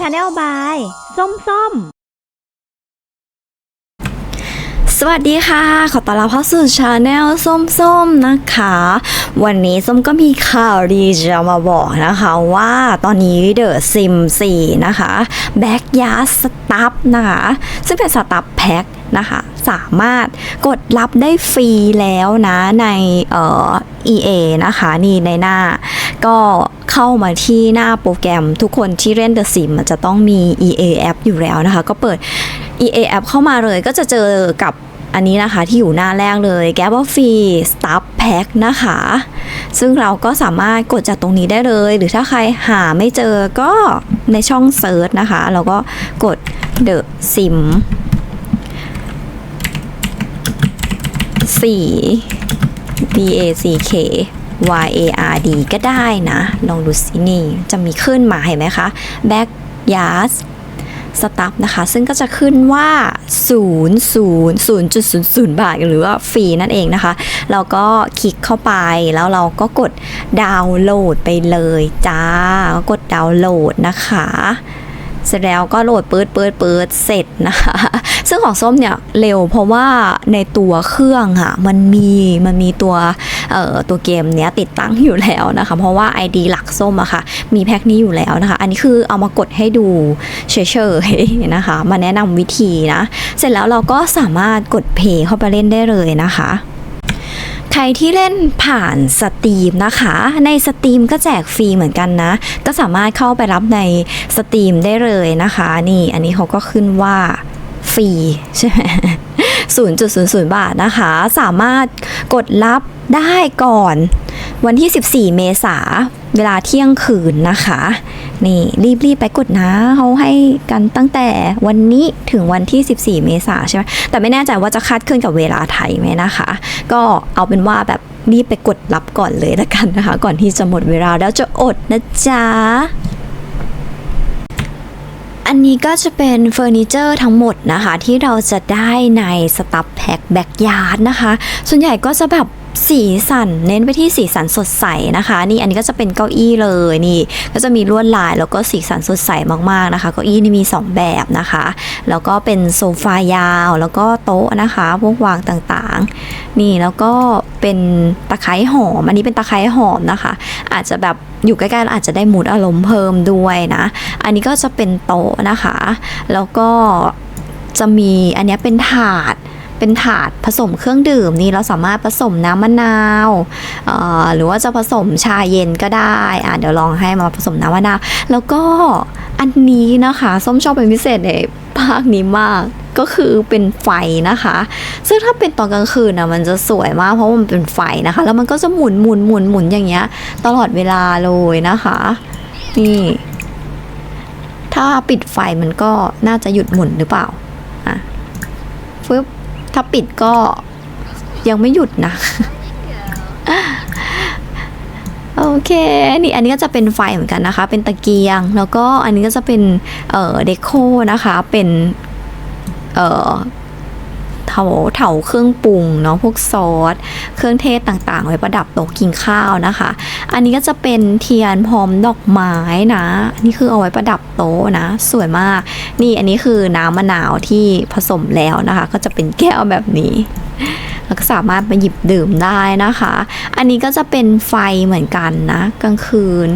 ชาแนลบายส้มส้ม สวัสดีค่ะ ขอต้อนรับเข้าสู่ชาแนลส้มๆนะคะ วันนี้ส้มก็มีข่าวดีจะมาบอกนะคะว่าตอนนี้เดอะซิม4นะคะแบ็กยาสตัฟนะคะ ซึ่งเป็นสตัฟแพ็คนะคะสามารถกดรับได้ฟรีแล้วนะในเอ่อ EA นะคะ นี่ในหน้า ก็เข้ามาที่หน้าโปรแกรมทุกคนที่เล่น The Sim มันจะต้องมี EA App อยู่แล้วนะคะ ก็เปิด EA App เข้ามาเลยก็จะเจอกับอันนี้นะคะที่อยู่หน้าแรกเลย g a b ฟ Free Stuff Pack นะคะ ซึ่งเราก็สามารถกดจากตรงนี้ได้เลย หรือถ้าใครหาไม่เจอก็ในช่องเซิร์ชนะคะ เราก็กด The Sim 4 B A C K Y A R D ก็ได้นะ ลองดูสินี่จะมีขึ้นมาเห็นไหมคะ Back Yard สตัฟนะคะ ซึ่งก็จะขึ้นว่า 0 0 0.00 บาท หรือว่าฟรีนั่นเองนะคะ เราก็คลิกเข้าไปแล้วเราก็กดดาวน์โหลดไปเลยจ้า กดดาวน์โหลดนะคะ เสร็จแล้วก็โหลดปืดปืดปืดเสร็จนะคะ ซึ่งของส้มเนี่ยเร็วเพราะว่าในตัวเครื่องอะมันมีมันมีตัวเอ่อตัวเกมเนี้ยติดตั้งอยู่แล้วนะคะ เพราะว่า ID หลักส้มอะค่ะ มีแพ็คนี้อยู่แล้วนะคะ อันนี้คือเอามากดให้ดูเฉยๆนะคะ มาแนะนำวิธีนะ เสร็จแล้วเราก็สามารถกดเพย์เข้าไปเล่นได้เลยนะคะใครที่เล่นผ่านสตรีมนะคะ ในสตรีมก็แจกฟรีเหมือนกันนะ ก็สามารถเข้าไปรับในสตรีมได้เลยนะคะ นี่อันนี้เขาก็ขึ้นว่า ฟรีใช่ไหม0.00 บาทนะคะ สามารถกดรับได้ก่อน วันที่ 14 เมษาเวลาเที่ยงคืนนะคะ นี่รีบๆไปกดนะเขาให้กันตั้งแต่วันนี้ถึงวันที่ 14 เมษาใช่ไหมแต่ไม่แน่ใจว่าจะคาดเคลื่อนกับเวลาไทยไหมนะคะ ก็เอาเป็นว่าแบบรีบไปกดรับก่อนเลยละกันนะคะ ก่อนที่จะหมดเวลาแล้วจะอดนะจ๊ะ อันนี้ก็จะเป็นเฟอร์นิเจอร์ทั้งหมดนะคะ ที่เราจะได้ในสตับแพ็คแบ็กยาร์ดนะคะ ส่วนใหญ่ก็จะแบบ สีสันเน้นไปที่สีสันสดใสนะคะ นี่อันนี้ก็จะเป็นเก้าอี้เลยนี่ก็จะมีลวดลายแล้วก็สีสันสดใสมากๆนะคะเก้าอี้นี่มี 2 แบบนะคะ แล้วก็เป็นโซฟายาว แล้วก็โต๊ะนะคะพวกวางต่างๆ นี่แล้วก็เป็นตะไคร้หอม อันนี้เป็นตะไคร้หอมนะคะ อาจจะแบบอยู่ใกล้ๆแล้วอาจจะได้มูดอารมณ์เพิ่มด้วยนะ อันนี้ก็จะเป็นโต๊ะนะคะ แล้วก็จะมีอันนี้เป็นถาด เป็นถาดผสมเครื่องดื่มนี่เราสามารถผสมน้ำมะนาวหรือว่าจะผสมชาเย็นก็ได้อะเดี๋ยวลองให้มาผสมน้ำมะนาว แล้วก็อันนี้นะคะส้มชอบเป็นพิเศษในภาคนี้มากก็คือเป็นไฟนะคะ ซึ่งถ้าเป็นตอนกลางคืนนะมันจะสวยมากเพราะมันเป็นไฟนะคะ แล้วมันก็จะหมุนหมุนหมุนหมุนอย่างเงี้ย ตลอดเวลาเลยนะคะ นี่ ถ้าปิดไฟมันก็น่าจะหยุดหมุนหรือเปล่า อะฟึบ ถ้าปิดก็ยังไม่หยุดนะ โอเคนี่อันนี้ก็จะเป็นไฟเหมือนกันนะคะ เป็นตะเกียง แล้วก็อันนี้ก็จะเป็นเอ่อเดโคนะคะ เป็นเอ่อ เถาเถาเครื่องปรุงเนาะพวกซอส เครื่องเทศต่างๆ ไว้ประดับโต๊ะกินข้าวนะคะ อันนี้ก็จะเป็นเทียนพร้อมดอกไม้นะนนี่คือเอาไว้ประดับโต๊ะนะ สวยมาก นี่อันนี้คือน้ำมะนาวที่ผสมแล้วนะคะ ก็จะเป็นแก้วแบบนี้แล้วก็สามารถมาหยิบดื่มได้นะคะ อันนี้ก็จะเป็นไฟเหมือนกันนะ กลางคืน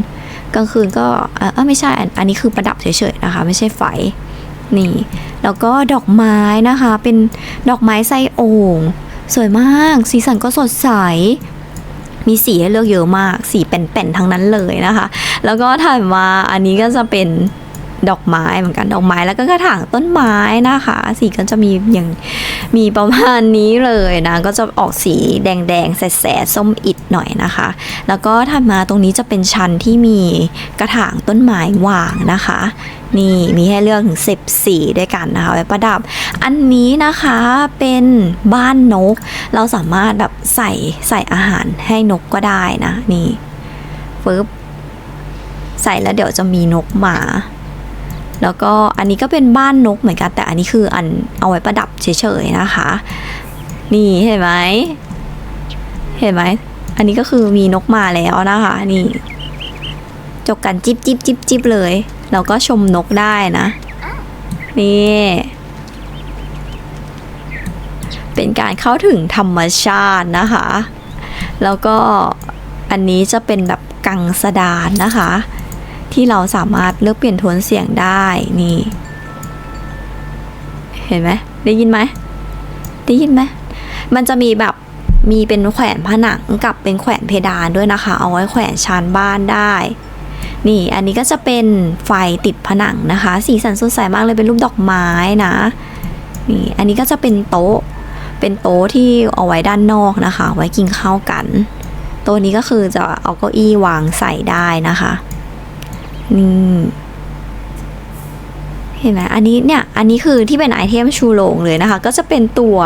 กลางคืนก็เออไม่ใช่ อันนี้คือประดับเฉยๆนะคะ ไม่ใช่ไฟ นี่ แล้วก็ดอกไม้นะคะ เป็นดอกไม้ไส้โอ่งสวยมาก สีสันก็สดใส มีสีให้เลือกเยอะมาก สีแป่นๆทั้งนั้นเลยนะคะ แล้วก็ถัดมาอันนี้ก็จะเป็น ดอกไม้เหมือนกันดอกไม้แล้วก็กระถางต้นไม้นะคะ สีก็จะมีอย่างมีประมาณนี้เลยนะก็จะออกสีแดงๆแสดๆส้มอิดหน่อยนะคะ แล้วก็ถัดมาตรงนี้จะเป็นชั้นที่มีกระถางต้นไม้วางนะคะนี่มีให้เลือกถึง10สีด้วยกันนะคะไว้ประดับ อันนี้นะคะเป็นบ้านนก เราสามารถแบบใส่ใส่อาหารให้นกก็ได้นะ นี่ปึ๊บใส่แล้วเดี๋ยวจะมีนกมา แล้วก็อันนี้ก็เป็นบ้านนกเหมือนกัน แต่อันนี้คืออันเอาไว้ประดับเฉยๆนะคะ นี่เห็นไหมเห็นไหมอันนี้ก็คือมีนกมาแล้วนะคะ นี่ จกกันจิบจิบจิบจิบเลย แล้วก็ชมนกได้นะ นี่ เป็นการเข้าถึงธรรมชาตินะคะ แล้วก็อันนี้จะเป็นแบบกังสดานนะคะ ที่เราสามารถเลือกเปลี่ยนโทนเสียงได้นี่ เห็นไหมได้ยินไหมได้ยินไหมมันจะมีแบบมีเป็นแขวนผนังกับเป็นแขวนเพดานด้วยนะคะ เอาไว้แขวนชานบ้านได้ นี่อันนี้ก็จะเป็นไฟติดผนังนะคะ สีสันสดใสมากเลยเป็นรูปดอกไม้นะนี่อันนี้ก็จะเป็นโต๊ะ เป็นโต๊ะที่เอาไว้ด้านนอกนะคะ ไว้กินข้าวกันโต๊ะนี้ก็คือจะเอาเก้าอี้วางใส่ได้นะคะ นี่ เห็นไหมอันนี้เนี่ย อันนี้คือที่เป็นไอเทมชูโรงเลยนะคะ ก็จะเป็นตัว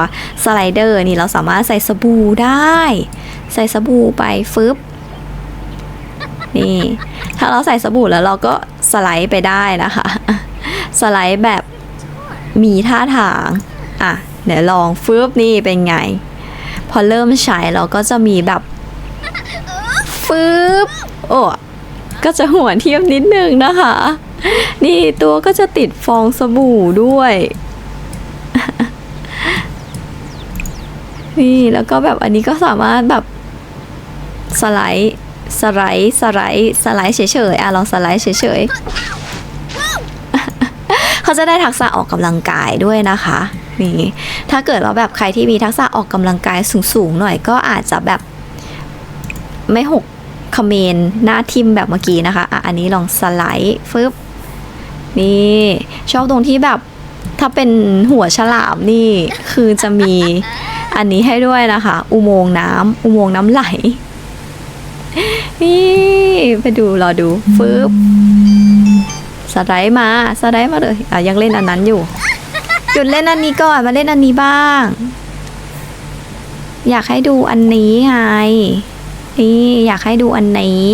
สไลเดอร์นี่เราสามารถใส่สบู่ได้ ใส่สบู่ไปฟึบนี่ ถ้าเราใส่สบู่แล้วเราก็สไลด์ไปได้นะคะ สไลด์แบบมีท่าทาง อะ เดี๋ยวลองฟึบนี่เป็นไง พอเริ่มใช้เราก็จะมีแบบฟึบโอ้ ก็จะหัวเทียมนิดนึงนะคะ นี่ตัวก็จะติดฟองสบู่ด้วย นี่แล้วก็แบบอันนี้ก็สามารถแบบสไลด์สไลด์สไลด์สไลด์เฉยๆอะลองสไลด์เฉยๆเขาจะได้ทักษะออกกำลังกายด้วยนะคะนี่ถ้าเกิดว่าแบบใครที่มีทักษะออกกำลังกายสูงๆหน่อยก็อาจจะแบบไม่หก คอมเขมรหน้าทิมแบบเมื่อกี้นะคะอะอันนี้ลองสไลด์ฟึบนี่ชอบตรงที่แบบถ้าเป็นหัวฉลามนี่คือจะมีอันนี้ให้ด้วยนะคะ อุโมงค์น้ำอุโมงค์น้ำไหล นี่ไปดูรอดูฟึบสไลด์มาสไลด์มาเลยอะยังเล่นอันนั้นอยู่หยุดเล่นอันนี้ก่อนมาเล่นอันนี้บ้าง อยากให้ดูอันนี้ไง นี่อยากให้ดูอันนี้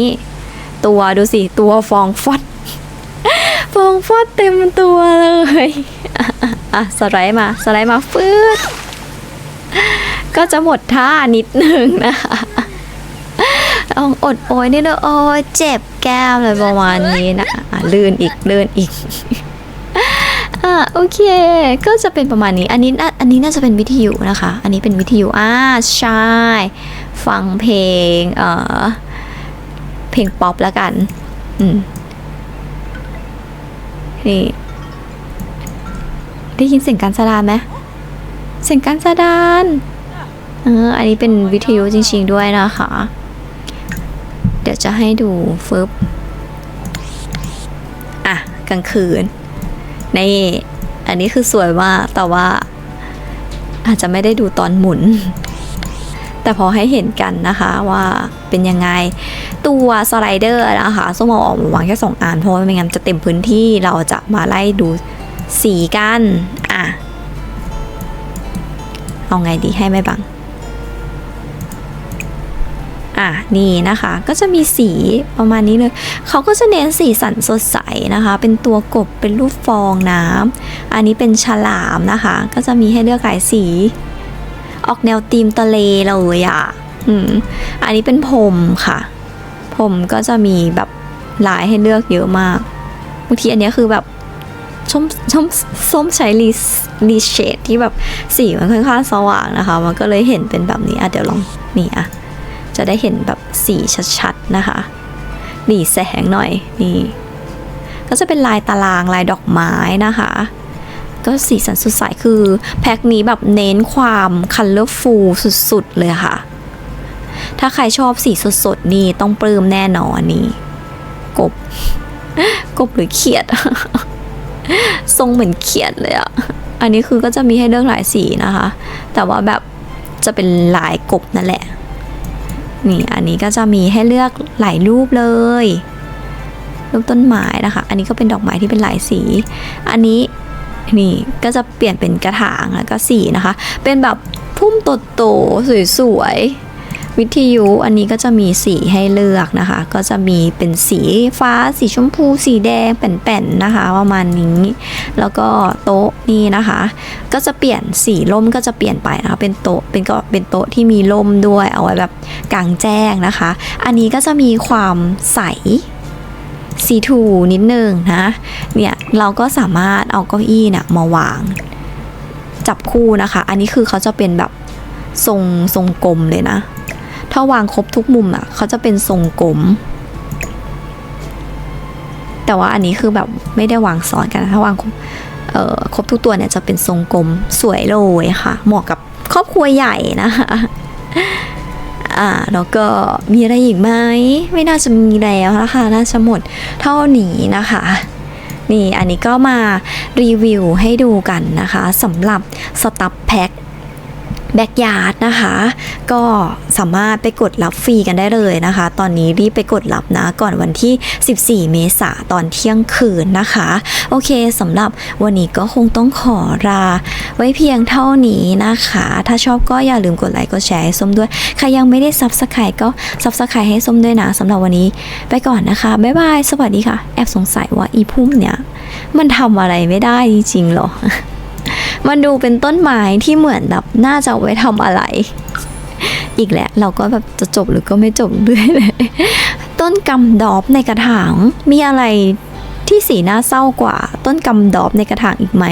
ตัวดูสิ ตัวฟองฟอดฟองฟอดเต็มตัวเลยอะสไลด์มาสไลด์มาฟืดก็จะหมดท่านิดนึงนะคะต้องอดโอยนิดนึงโอ้ยเจ็บแก้มเลยประมาณนี้นะลื่นอีกลื่นอีกอะโอเค ก็จะเป็นประมาณนี้ อันนี้น่าอันนี้น่าจะเป็นวิทยุนะคะ อันนี้เป็นวิทยุอ่าใช่ ฟังเพลง เอ่อ เพลงป๊อปแล้วกัน อืม นี่ ได้ยินเสียงการสดานไหมเสียงการสะดานเออ อันนี้เป็นวิทยุจริง ๆ ด้วยนะคะ เดี๋ยวจะให้ดูฟึบอะ กลางคืน นี่ อันนี้คือสวยมาก แต่ว่าอาจจะไม่ได้ดูตอนหมุน แต่พอให้เห็นกันนะคะว่าเป็นยังไง ตัวสไลเดอร์นะคะส้มเอาออกมาวางแค่สองอันเพราะว่าไม่งั้นจะเต็มพื้นที่เราจะมาไล่ดูสีกันอะเอาไงดีให้ไม่บังอะนี่นะคะก็จะมีสีประมาณนี้เลยเขาก็จะเน้นสีสันสดใสนะคะ เป็นตัวกบเป็นรูปฟองน้ำอันนี้เป็นฉลามนะคะ ก็จะมีให้เลือกหลายสี ออกแนวธีมทะเลเลยอะอืมอันนี้เป็นผมค่ะ ผมก็จะมีแบบลายให้เลือกเยอะมากบางทีอันนี้คือแบบส้มส้มส้มใช้รีรีเชดที่แบบสีมันค่อนข้างสว่างนะคะ มันก็เลยเห็นเป็นแบบนี้อะเดี๋ยวลองนี่อะจะได้เห็นแบบสีชัดๆนะคะหลีแสงหน่อยนี่ ก็จะเป็นลายตารางลายดอกไม้นะคะ ก็สีสันสดใสคือแพ็คนี้แบบเน้นความคัลเลอร์ฟูลสุดๆ เลยค่ะ ถ้าใครชอบสีสดๆ นี่ต้องปลื้มแน่นอนนี่ กบ กบหรือเขียด ทรงเหมือนเขียดเลยอะอันนี้คือก็จะมีให้เลือกหลายสีนะคะ แต่ว่าแบบจะเป็นลายกบนั่นแหละ นี่อันนี้ก็จะมีให้เลือกหลายรูปเลยรูปต้นไม้นะคะ อันนี้ก็เป็นดอกไม้ที่เป็นหลายสี อันนี้ นี่ก็จะเปลี่ยนเป็นกระถางแล้วก็สีนะคะ เป็นแบบพุ่มโตๆสวยๆวิทยุอันนี้ก็จะมีสีให้เลือกนะคะ ก็จะมีเป็นสีฟ้าสีชมพู สีแดงแป่นๆนะคะประมาณนี้ แล้วก็โต๊ะนี่นะคะ ก็จะเปลี่ยนสีร่มก็จะเปลี่ยนไปนะคะเป็นโต๊ะเป็นก็เป็นโต๊ะที่มีร่มด้วยเอาไว้แบบกลางแจ้งนะคะ อันนี้ก็จะมีความใส C2 นิดนึงนะ เนี่ยเราก็สามารถเอาเก้าอี้เนี่ยมาวาง จับคู่นะคะ อันนี้คือเขาจะเป็นแบบทรงทรงกลมเลยนะ ถ้าวางครบทุกมุมอะเขาจะเป็นทรงกลม แต่ว่าอันนี้คือแบบไม่ได้วางซ้อนกันถ้าวางครบเอ่อครบทุกตัวเนี่ยจะเป็นทรงกลมสวยเลยค่ะ เหมาะกับครอบครัวใหญ่นะคะ อ่าแล้วก็มีอะไรอีกไหมไม่น่าจะมีแล้วนะคะน่าจะหมดเท่านี้นะคะนี่อันนี้ก็มารีวิวให้ดูกันนะคะสำหรับสตับแพ็ค แบ็กยาร์ดนะคะ ก็สามารถไปกดรับฟรีกันได้เลยนะคะ ตอนนี้รีบไปกดรับนะ ก่อนวันที่ 14 เมษาตอนเที่ยงคืนนะคะ โอเคสำหรับวันนี้ก็คงต้องขอลาไว้เพียงเท่านี้นะคะ ถ้าชอบก็อย่าลืมกดไลค์กดแชร์ให้ส้มด้วย ใครยังไม่ได้ซับสไครต์ก็ซับสไครต์ให้ส้มด้วยนะสำหรับวันนี้ไปก่อนนะคะ บ๊ายบาย สวัสดีค่ะ แอบสงสัยว่าอีพุ่มเนี่ย มันทำอะไรไม่ได้จริงๆหรอ มันดูเป็นต้นไม้ที่เหมือนแบบน่าจะเอาไว้ทำอะไร อีกแหละเราก็แบบจะจบหรือก็ไม่จบเรื่อยเลย ต้นกำดอบในกระถางมีอะไรที่สีหน้าเศร้ากว่าต้นกำดอบในกระถางอีกไหม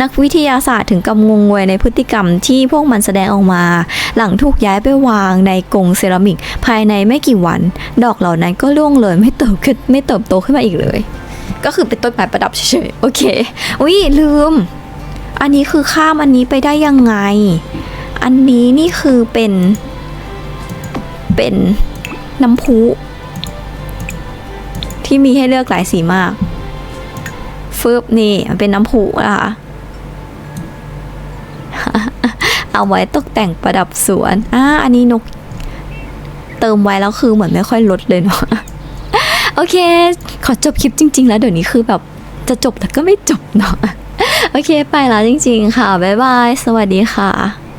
นักวิทยาศาสตร์ถึงกับงงงวยในพฤติกรรมที่พวกมันแสดงออกมา หลังถูกย้ายไปวางในกรงเซรามิก ภายในไม่กี่วัน ดอกเหล่านั้นก็ร่วงเลยไม่เติบขึ้นไม่เติบโตขึ้นมาอีกเลย ก็คือเป็นต้นไม้ประดับเฉยๆโอเคอุ้ยลืม อันนี้คือข้ามอันนี้ไปได้ยังไง อันนี้นี่คือเป็น เป็นน้ำพุที่มีให้เลือกหลายสีมากฟึบนี่มันเป็นน้ำพุนะคะเอาไว้ตกแต่งประดับสวนอ่าอันนี้นก เติมไว้แล้วคือเหมือนไม่ค่อยลดเลยเนาะโอเค ขอจบคลิปจริง ๆ แล้วเดี๋ยวนี้คือแบบจะจบแต่ก็ไม่จบเนาะ โอเคไปแล้วจริง ๆ ค่ะ บ๊ายบาย สวัสดีค่ะ